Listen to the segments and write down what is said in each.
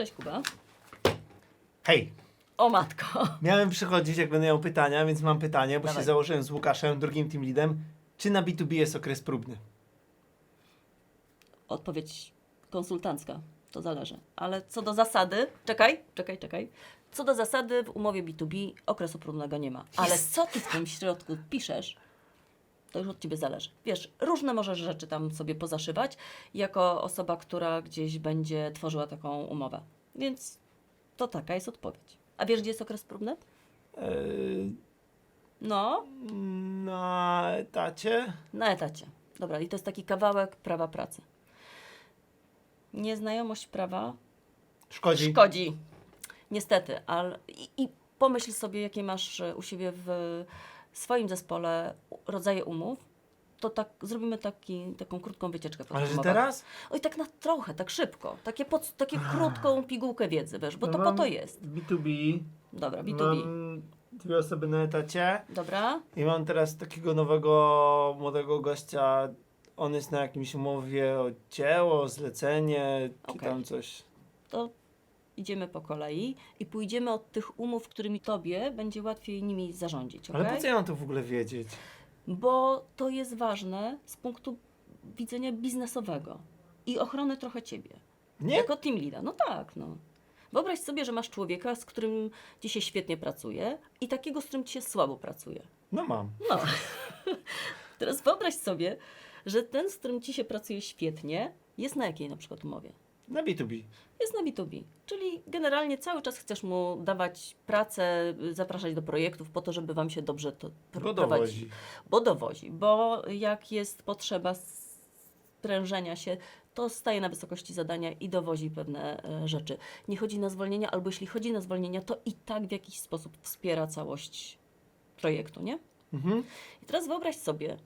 Cześć Kuba. Hej, O matko. miałem przychodzić, jak będę miał pytania, więc mam pytanie, bo Dawaj. się założyłem z Łukaszem, drugim team leadem. Czy na B2B jest okres próbny? Odpowiedź konsultancka. To zależy. Ale co do zasady, czekaj, czekaj, czekaj. Co do zasady w umowie B2B okresu próbnego nie ma. Ale co ty w tym środku piszesz, to już od ciebie zależy. Wiesz, różne możesz rzeczy tam sobie pozaszywać, jako osoba, która gdzieś będzie tworzyła taką umowę. Więc to taka jest odpowiedź. A wiesz, gdzie jest okres próbny? Eee, No, na etacie? Na etacie. Dobra, i to jest taki kawałek prawa pracy. Nieznajomość prawa Szkodzi. szkodzi. Niestety, ale i, i pomyśl sobie, jakie masz e, u siebie w swoim zespole rodzaje umów. To tak zrobimy taki, taką krótką wycieczkę. Ale że teraz? Oj, tak na trochę, tak szybko. Takie, pod, takie krótką pigułkę wiedzy, wiesz, bo No to po to jest. B2B. Dobra, B2B. Mam dwie osoby na etacie Dobra, i mam teraz takiego nowego, młodego gościa. On jest na jakimś umowie o dzieło, zlecenie, czy tam coś. to idziemy po kolei i pójdziemy od tych umów, którymi tobie będzie łatwiej nimi zarządzić. Ale okej? po co ja mam to w ogóle wiedzieć? Bo to jest ważne z punktu widzenia biznesowego i ochrony trochę ciebie. Nie? Jako team leada. No tak, no. Wyobraź sobie, że masz człowieka, z którym ci się świetnie pracuje i takiego, z którym ci się słabo pracuje. No mam. No. Teraz wyobraź sobie, że ten, z którym ci się pracuje świetnie, jest na jakiej na przykład umowie? Na B2B. Jest na B2B, czyli generalnie cały czas chcesz mu dawać pracę, zapraszać do projektów po to, żeby wam się dobrze to Bo dowozi. Bo dowozi, bo jak jest potrzeba sprężenia się, to staje na wysokości zadania i dowozi pewne e, rzeczy. Nie chodzi na zwolnienia, albo jeśli chodzi na zwolnienia, to i tak w jakiś sposób wspiera całość projektu, nie? Mhm. I teraz wyobraź sobie,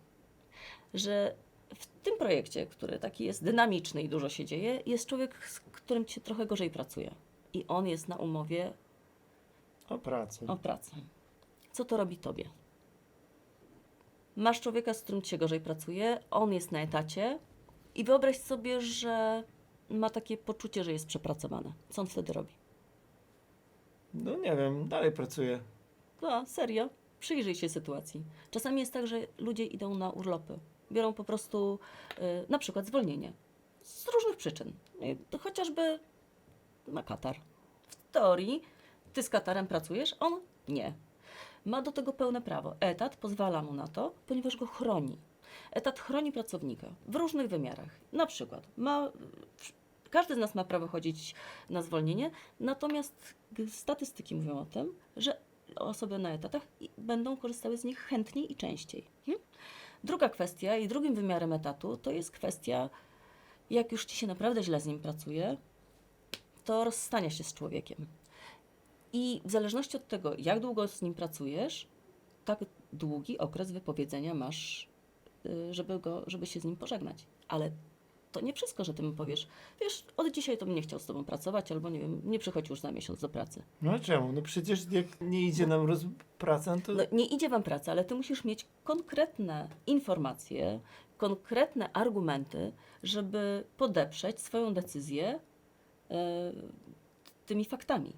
że w tym projekcie, który taki jest dynamiczny i dużo się dzieje, jest człowiek, z którym ci się trochę gorzej pracuje. I on jest na umowie O pracy. o pracę. Co to robi tobie? Masz człowieka, z którym ci się gorzej pracuje, on jest na etacie i wyobraź sobie, że ma takie poczucie, że jest przepracowany. Co on wtedy robi? No nie wiem, dalej pracuję. No, serio. Przyjrzyj się sytuacji. Czasami jest tak, że ludzie idą na urlopy. Biorą po prostu y, na przykład zwolnienie. Z różnych przyczyn. Y, chociażby ma katar. W teorii ty z katarem pracujesz, on nie. Ma do tego pełne prawo. Etat pozwala mu na to, ponieważ go chroni. Etat chroni pracownika w różnych wymiarach. Na przykład ma, każdy z nas ma prawo chodzić na zwolnienie, natomiast statystyki mówią o tym, że osoby na etatach będą korzystały z nich chętniej i częściej. Hmm? Druga kwestia i drugim wymiarem etatu to jest kwestia, jak już ci się naprawdę źle z nim pracuje, to rozstania się z człowiekiem. I w zależności od tego, jak długo z nim pracujesz, tak długi okres wypowiedzenia masz, y, żeby, go, żeby się z nim pożegnać. Ale to nie wszystko, że ty mu powiesz, wiesz, od dzisiaj to bym nie chciał z tobą pracować, albo nie wiem, nie przychodź już za miesiąc do pracy. No czemu? No przecież jak nie idzie nam roz... praca, to... No, nie idzie wam praca, ale ty musisz mieć konkretne informacje, konkretne argumenty, żeby podeprzeć swoją decyzję e, tymi faktami.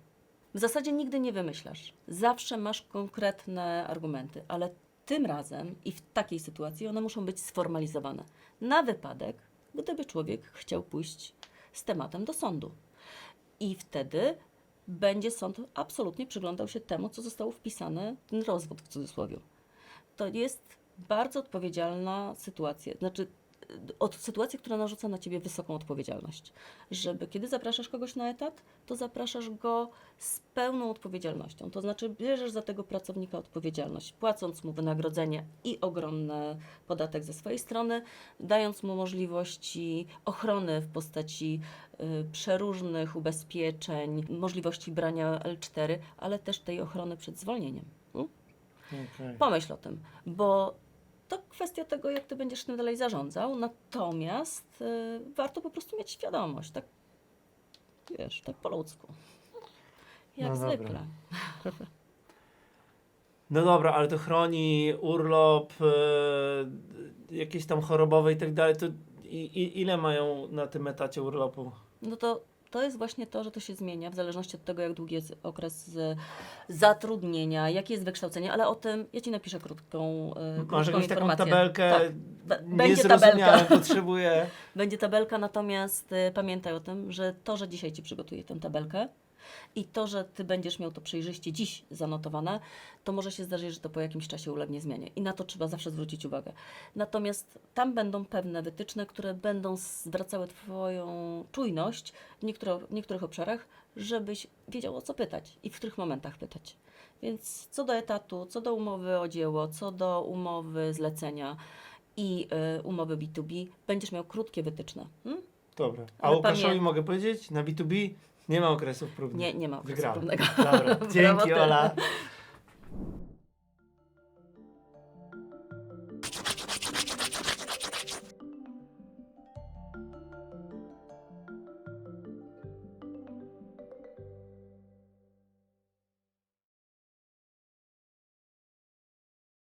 W zasadzie nigdy nie wymyślasz. Zawsze masz konkretne argumenty, ale tym razem i w takiej sytuacji one muszą być sformalizowane. Na wypadek, gdyby człowiek chciał pójść z tematem do sądu. I wtedy będzie sąd absolutnie przyglądał się temu, co zostało wpisane, ten rozwód w cudzysłowie. To jest bardzo odpowiedzialna sytuacja, znaczy od sytuacji, która narzuca na ciebie wysoką odpowiedzialność. Żeby kiedy zapraszasz kogoś na etat, to zapraszasz go z pełną odpowiedzialnością. To znaczy bierzesz za tego pracownika odpowiedzialność, płacąc mu wynagrodzenie i ogromny podatek ze swojej strony, dając mu możliwości ochrony w postaci y, przeróżnych ubezpieczeń, możliwości brania L4, ale też tej ochrony przed zwolnieniem. Okej. Pomyśl o tym, bo to kwestia tego, jak ty będziesz tym dalej zarządzał, natomiast y, warto po prostu mieć świadomość, tak wiesz, tak po ludzku. Jak No dobra. zwykle. No dobra, ale to chroni urlop, e, jakieś tam chorobowe i tak dalej, to i, i, ile mają na tym etacie urlopu? No to, to jest właśnie to, że to się zmienia w zależności od tego, jak długi jest okres e, zatrudnienia, jakie jest wykształcenie, ale o tym ja Ci napiszę krótką, Masz krótką jakąś taką tabelkę? Tak. Będzie tabelka. potrzebuję. Będzie tabelka, natomiast y, pamiętaj o tym, że to, że dzisiaj Ci przygotuję tę tabelkę i to, że Ty będziesz miał to przejrzyście dziś zanotowane, to może się zdarzyć, że to po jakimś czasie ulegnie zmianie. I na to trzeba zawsze zwrócić uwagę. Natomiast tam będą pewne wytyczne, które będą zwracały Twoją czujność w, niektóre, w niektórych obszarach, żebyś wiedział o co pytać i w których momentach pytać. Więc co do etatu, co do umowy o dzieło, co do umowy zlecenia i y, umowy B2B, będziesz miał krótkie wytyczne. Hmm? Dobra. A Ale Łukaszowi pamię- mogę powiedzieć? Na B2B nie ma okresów próbnych. Nie, nie ma okresu Wygrałem. próbnego. Dobra, dzięki. Ola.